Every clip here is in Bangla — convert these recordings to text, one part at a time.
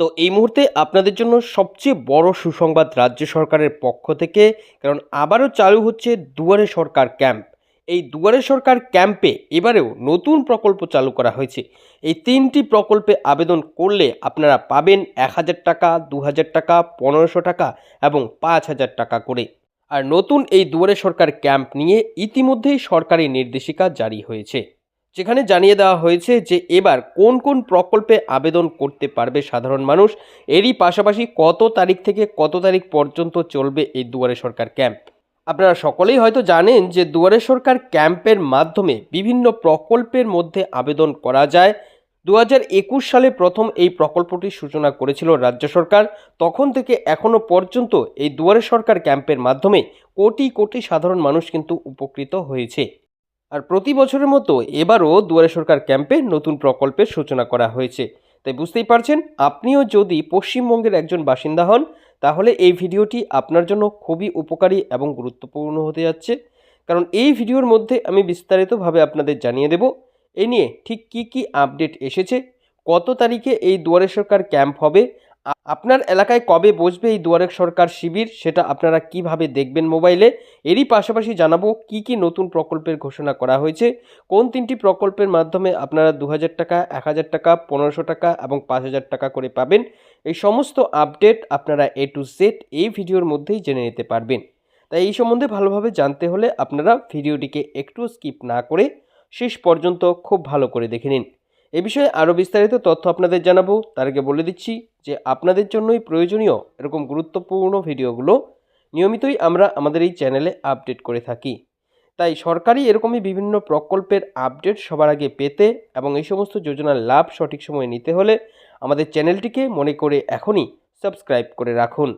তো এই মুহূর্তে আপনাদের জন্য সবচেয়ে বড় সুসংবাদ রাজ্য সরকারের পক্ষ থেকে, কারণ আবারও চালু হচ্ছে দুয়ারে সরকার ক্যাম্প। এই দুয়ারে সরকার ক্যাম্পে এবারেও নতুন প্রকল্প চালু করা হয়েছে। এই তিনটি প্রকল্পে আবেদন করলে আপনারা পাবেন এক হাজার টাকা, দু হাজার টাকা, পনেরোশো টাকা এবং পাঁচ হাজার টাকা করে। আর নতুন এই দুয়ারে সরকার ক্যাম্প নিয়ে ইতিমধ্যেই সরকারি নির্দেশিকা জারি হয়েছে। যেখানে জানিয়ে দেওয়া হয়েছে যে এবার কোন কোন প্রকল্পে আবেদন করতে পারবে সাধারণ মানুষ, এরই পাশাপাশি কত তারিখ থেকে কত তারিখ পর্যন্ত চলবে এই দুয়ারে সরকার ক্যাম্প। আপনারা সকলেই হয়তো জানেন যে দুয়ারে সরকার ক্যাম্পের মাধ্যমে বিভিন্ন প্রকল্পের মধ্যে আবেদন করা যায়। দু একুশ সালে প্রথম এই প্রকল্পটির সূচনা করেছিল রাজ্য সরকার। তখন থেকে এখনও পর্যন্ত এই দুয়ারে সরকার ক্যাম্পের মাধ্যমে কোটি কোটি সাধারণ মানুষ কিন্তু উপকৃত হয়েছে। আর প্রতি বছরের মতো এবারও দুয়ারে সরকার ক্যাম্পে নতুন প্রকল্পের সূচনা করা হয়েছে। তাই বুঝতেই পারছেন, আপনিও যদি পশ্চিমবঙ্গের একজন বাসিন্দা হন, তাহলে এই ভিডিওটি আপনার জন্য খুবই উপকারী এবং গুরুত্বপূর্ণ হতে যাচ্ছে। কারণ এই ভিডিওর মধ্যে আমি বিস্তারিতভাবে আপনাদের জানিয়ে দেব, এ নিয়ে ঠিক কি কি আপডেট এসেছে, কত তারিখে এই দুয়ারে সরকার ক্যাম্প হবে আপনার এলাকায় কবে বসবে এই দুয়ারেক সরকার শিবির? সেটা আপনারা কীভাবে দেখবেন মোবাইলে? এরই পাশাপাশি জানাব কি কি নতুন প্রকল্পের ঘোষণা করা হয়েছে? কোন তিনটি প্রকল্পের মাধ্যমে আপনারা দু হাজার টাকা এক হাজার টাকা, পনেরোশো টাকা এবং পাঁচ হাজার টাকা করে পাবেন? এই সমস্ত আপডেট আপনারা এ টু জেড এই ভিডিওর মধ্যেই জেনে নিতে পারবেন। তাই এই সম্বন্ধে ভালোভাবে জানতে হলে আপনারা ভিডিওটিকে একটু স্কিপ না করে শেষ পর্যন্ত খুব ভালো করে দেখে নিন। এ বিষয়ে আরও বিস্তারিত তথ্য আপনাদের জানাব। তার আগে বলে দিচ্ছি যে আপনাদের জন্যই প্রয়োজনীয় এরকম গুরুত্বপূর্ণ ভিডিওগুলো নিয়মিতই আমরা আমাদের এই চ্যানেলে আপডেট করে থাকি। তাই সরকারি এরকমই বিভিন্ন প্রকল্পের আপডেট সবার আগে পেতে এবং এই সমস্ত যোজনার লাভ সঠিক সময়ে নিতে হলে আমাদের চ্যানেলটিকে মনে করে এখনই সাবস্ক্রাইব করে রাখুন।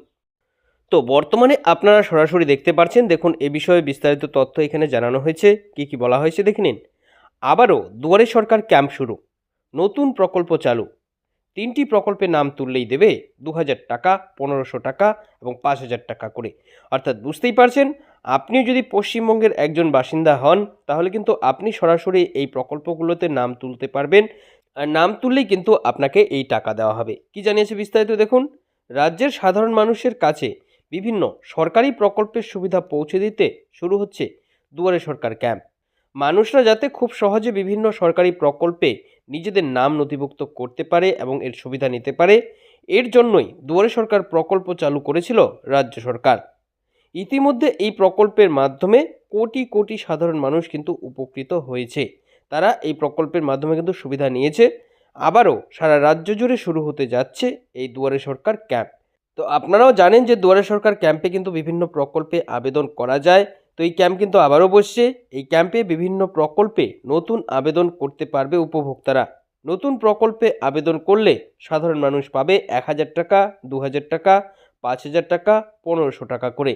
তো বর্তমানে আপনারা সরাসরি দেখতে পাচ্ছেন দেখুন এ বিষয়ে বিস্তারিত তথ্য এখানে জানানো হয়েছে। কি কি বলা হয়েছে দেখে নিন। আবারও দুয়ারে সরকার ক্যাম্প শুরু। নতুন প্রকল্প চালু। তিনটি প্রকল্পের নাম তুললেই দেবে দু হাজার টাকা, পনেরোশো টাকা এবং পাঁচ হাজার টাকা করে। অর্থাৎ বুঝতেই পারছেন, আপনি যদি পশ্চিমবঙ্গের একজন বাসিন্দা হন, তাহলে কিন্তু আপনি সরাসরি এই প্রকল্পগুলোতে নাম তুলতে পারবেন। আর নাম তুললেই কিন্তু আপনাকে এই টাকা দেওয়া হবে। কি জানিয়েছে বিস্তারিত দেখুন? রাজ্যের সাধারণ মানুষের কাছে বিভিন্ন সরকারি প্রকল্পের সুবিধা পৌঁছে দিতে শুরু হচ্ছে দুয়ারে সরকার ক্যাম্প। মানুষরা যাতে খুব সহজে বিভিন্ন সরকারি প্রকল্পে নিজেদের নাম নথিভুক্ত করতে পারে এবং এর সুবিধা নিতে পারে। এর জন্যই দুয়ারে সরকার প্রকল্প চালু করেছিল রাজ্য সরকার। ইতিমধ্যে এই প্রকল্পের মাধ্যমে কোটি কোটি সাধারণ মানুষ কিন্তু উপকৃত হয়েছে। তারা এই প্রকল্পের মাধ্যমে কিন্তু সুবিধা নিয়েছে। আবারও সারা রাজ্য জুড়ে শুরু হতে যাচ্ছে এই দুয়ারে সরকার ক্যাম্প। তো আপনারাও জানেন যে দুয়ারে সরকার ক্যাম্পে কিন্তু বিভিন্ন প্রকল্পে আবেদন করা যায়। তো এই ক্যাম্প কিন্তু আবারও বসছে। এই ক্যাম্পে বিভিন্ন প্রকল্পে নতুন আবেদন করতে পারবে উপভোক্তারা। নতুন প্রকল্পে আবেদন করলে সাধারণ মানুষ পাবে এক হাজার টাকা, দু হাজার টাকা, পাঁচ হাজার টাকা, পনেরোশো টাকা করে।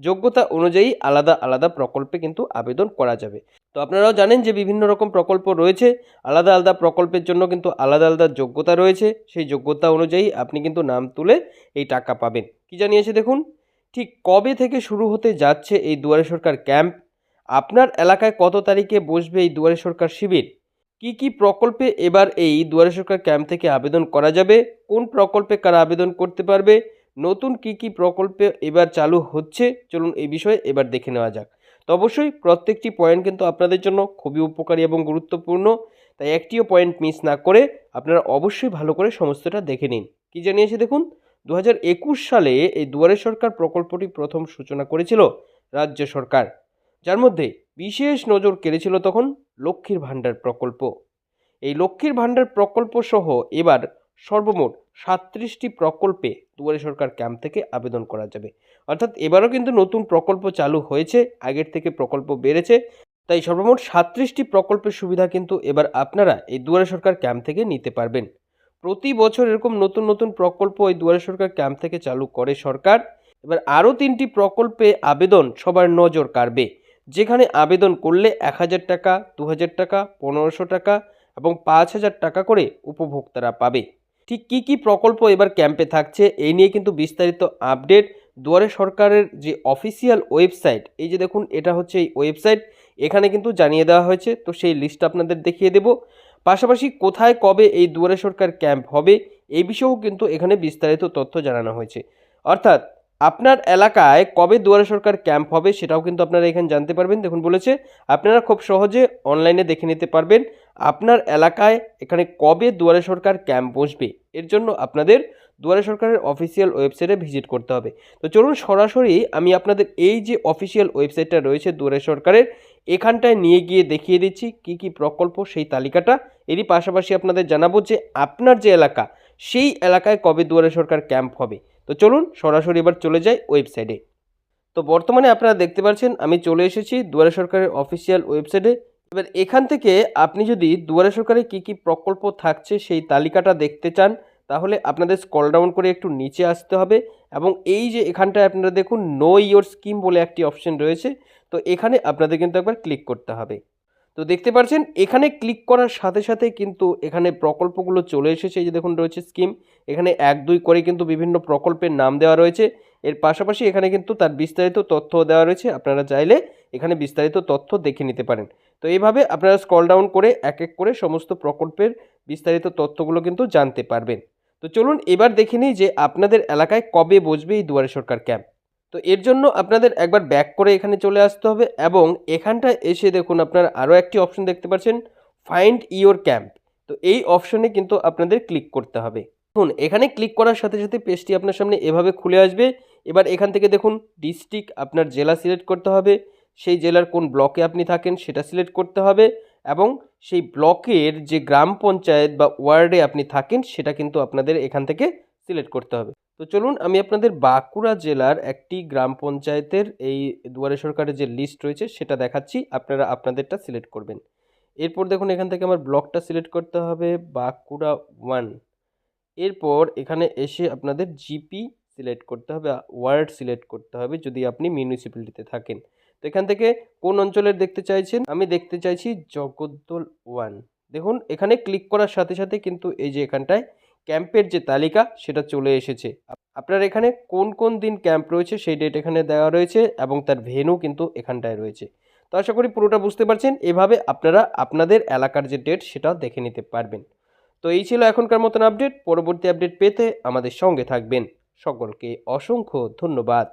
যোগ্যতা অনুযায়ী আলাদা আলাদা প্রকল্পে কিন্তু আবেদন করা যাবে। তো আপনারাও জানেন যে বিভিন্ন রকম প্রকল্প রয়েছে। আলাদা আলাদা প্রকল্পের জন্য কিন্তু আলাদা আলাদা যোগ্যতা রয়েছে। সেই যোগ্যতা অনুযায়ী আপনি কিন্তু নাম তুলে এই টাকা পাবেন। কি জানিয়েছে দেখুন? ঠিক কবে থেকে শুরু হতে যাচ্ছে এই দুয়ারে সরকার ক্যাম্প? আপনার এলাকায় কত তারিখে বসবে এই দুয়ারে সরকার শিবির? কি কি প্রকল্পে এবার এই দুয়ারে সরকার ক্যাম্প থেকে আবেদন করা যাবে? কোন প্রকল্পে কারা আবেদন করতে পারবে? নতুন কি কি প্রকল্পে এবার চালু হচ্ছে? চলুন এই বিষয়ে এবার দেখে নেওয়া যাক। তো অবশ্যই প্রত্যেকটি পয়েন্ট কিন্তু আপনাদের জন্য খুবই উপকারী এবং গুরুত্বপূর্ণ। তাই একটিও পয়েন্ট মিস না করে আপনারা অবশ্যই ভালো করে সমস্তটা দেখে নিন। কি জানিয়েছে দেখুন? দু সালে এই দুয়ারে সরকার প্রকল্পটি প্রথম সূচনা করেছিল রাজ্য সরকার। যার মধ্যে বিশেষ নজর কেড়েছিল তখন লক্ষ্মীর ভাণ্ডার প্রকল্প। এই লক্ষ্মীর ভাণ্ডার প্রকল্প সহ এবার সর্বমোট সাতত্রিশটি প্রকল্পে দুয়ারে সরকার ক্যাম্প থেকে আবেদন করা যাবে। অর্থাৎ এবারও কিন্তু নতুন প্রকল্প চালু হয়েছে, আগের থেকে প্রকল্প বেড়েছে। তাই সর্বমোট সাতত্রিশটি প্রকল্পের সুবিধা কিন্তু এবার আপনারা এই দুয়ারে সরকার ক্যাম্প থেকে নিতে পারবেন। প্রতি বছর এরকম নতুন নতুন প্রকল্প ওই দুয়ারে সরকার ক্যাম্প থেকে চালু করে সরকার। এবার আরও তিনটি প্রকল্পে আবেদন সবার নজর কাড়বে। যেখানে আবেদন করলে এক হাজার টাকা, দু হাজার টাকা, পনেরোশো টাকা এবং পাঁচ হাজার টাকা করে উপভোক্তারা পাবে। ঠিক কী কী প্রকল্প এবার ক্যাম্পে থাকছে এই নিয়ে কিন্তু বিস্তারিত আপডেট দুয়ারে সরকারের যে অফিসিয়াল ওয়েবসাইট, এই যে দেখুন এটা হচ্ছে এই ওয়েবসাইট। এখানে কিন্তু জানিয়ে দেওয়া হয়েছে, তো সেই লিস্ট আপনাদের দেখিয়ে দেব। পাশাপাশি কোথায় কবে এই দুয়ারে সরকার ক্যাম্প হবে এই বিষয়েও কিন্তু এখানে বিস্তারিত তথ্য জানানো হয়েছে। অর্থাৎ, আপনার এলাকায় কবে দুয়ারে সরকার ক্যাম্প হবে সেটাও কিন্তু আপনারা এখানে জানতে পারবেন। দেখুন বলেছে, আপনারা খুব সহজে অনলাইনে দেখে নিতে পারবেন আপনার এলাকায় এখানে কবে দুয়ারে সরকার ক্যাম্প বসবে। এর জন্য আপনাদের দুয়ারে সরকারের অফিসিয়াল ওয়েবসাইটে ভিজিট করতে হবে। তো চলুন সরাসরি আমি আপনাদের এই যে অফিসিয়াল ওয়েবসাইটটা রয়েছে দুয়ারে সরকারের এখানটায় নিয়ে গিয়ে দেখিয়ে দিচ্ছি কি কি প্রকল্প সেই তালিকাটা। এরই পাশাপাশি আপনাদের জানাব যে আপনার যে এলাকা, সেই এলাকায় কবে দুয়ারে সরকার ক্যাম্প হবে। তো চলুন সরাসরি এবার চলে যাই ওয়েবসাইটে। তো বর্তমানে আপনারা দেখতে পাচ্ছেন, আমি চলে এসেছি দুয়ারে সরকারের অফিসিয়াল ওয়েবসাইটে। এবার এখান থেকে আপনি যদি দুয়ারে সরকারে কী কী প্রকল্প থাকছে সেই তালিকাটা দেখতে চান, তাহলে আপনাদের স্কল ডাউন করে একটু নিচে আসতে হবে। এবং এই যে এখানটায় আপনারা দেখুন নো ইয়োর স্কিম বলে একটি অপশন রয়েছে। তো এখানে আপনাদের কিন্তু একবার ক্লিক করতে হবে। তো দেখতে পাচ্ছেন এখানে ক্লিক করার সাথে সাথে কিন্তু এখানে প্রকল্পগুলো চলে এসেছে। এই যে দেখুন, রয়েছে স্কিম এখানে এক, দুই করে কিন্তু বিভিন্ন প্রকল্পের নাম দেওয়া রয়েছে। এর পাশাপাশি এখানে কিন্তু তার বিস্তারিত তথ্য দেওয়া রয়েছে। আপনারা চাইলে এখানে বিস্তারিত তথ্য দেখে নিতে পারেন। তো এইভাবে আপনারা স্কল ডাউন করে এক এক করে সমস্ত প্রকল্পের বিস্তারিত তথ্যগুলো কিন্তু জানতে পারবেন। তো চলুন এবার দেখে নিই যে আপনাদের এলাকায় কবে বসবে এই দুয়ারে সরকার ক্যাম্প তো এর জন্য আপনাদের একবার ব্যাক করে এখানে চলে আসতে হবে এবং এখানটায় এসে দেখুন আপনারা আরও একটি অপশন দেখতে পাচ্ছেন ফাইন্ড ইওর ক্যাম্প তো এই অপশনে কিন্তু আপনাদের ক্লিক করতে হবে। দেখুন, এখানে ক্লিক করার সাথে সাথে পেজটি আপনার সামনে এভাবে খুলে আসবে। এবার এখান থেকে দেখুন ডিস্ট্রিক্ট আপনার জেলা সিলেক্ট করতে হবে। সেই জেলার কোন ব্লকে আপনি থাকেন সেটা সিলেক্ট করতে হবে এবং সেই ব্লকের যে গ্রাম পঞ্চায়েত বা ওয়ার্ডে আপনি থাকেন সেটা কিন্তু আপনাদের এখান থেকে সিলেক্ট করতে হবে। তো চলুন আমি আপনাদের বাঁকুড়া জেলার একটি গ্রাম পঞ্চায়েতের এই দুয়ারে সরকারের যে লিস্ট রয়েছে সেটা দেখাচ্ছি। আপনারা আপনাদেরটা সিলেক্ট করবেন। এরপর দেখুন, এখান থেকে আমার ব্লকটা সিলেক্ট করতে হবে, বাঁকুড়া ওয়ান এরপর এখানে এসে আপনাদের জিপি সিলেক্ট করতে হবে ওয়ার্ড সিলেক্ট করতে হবে যদি আপনি মিউনিসিপ্যালিটিতে থাকেন। তো এখান থেকে কোন অঞ্চলের দেখতে চাইছেন? আমি দেখতে চাইছি জগদ্দল ওয়ান দেখুন, এখানে ক্লিক করার সাথে সাথে কিন্তু এই যে এখানটায় ক্যাম্পের যে তালিকা, সেটা চলে এসেছে। আপনার এখানে কোন কোন দিন ক্যাম্প রয়েছে, সেই ডেট এখানে দেওয়া রয়েছে এবং তার ভেনু কিন্তু এখানটায় রয়েছে। তো আশা করি পুরোটা বুঝতে পারছেন। এভাবে আপনারা আপনাদের এলাকার যে ডেট সেটা দেখে নিতে পারবেন। তো এই ছিল এখনকার মতন আপডেট পরবর্তী আপডেট পেতে আমাদের সঙ্গে থাকবেন। সকলকে অসংখ্য ধন্যবাদ।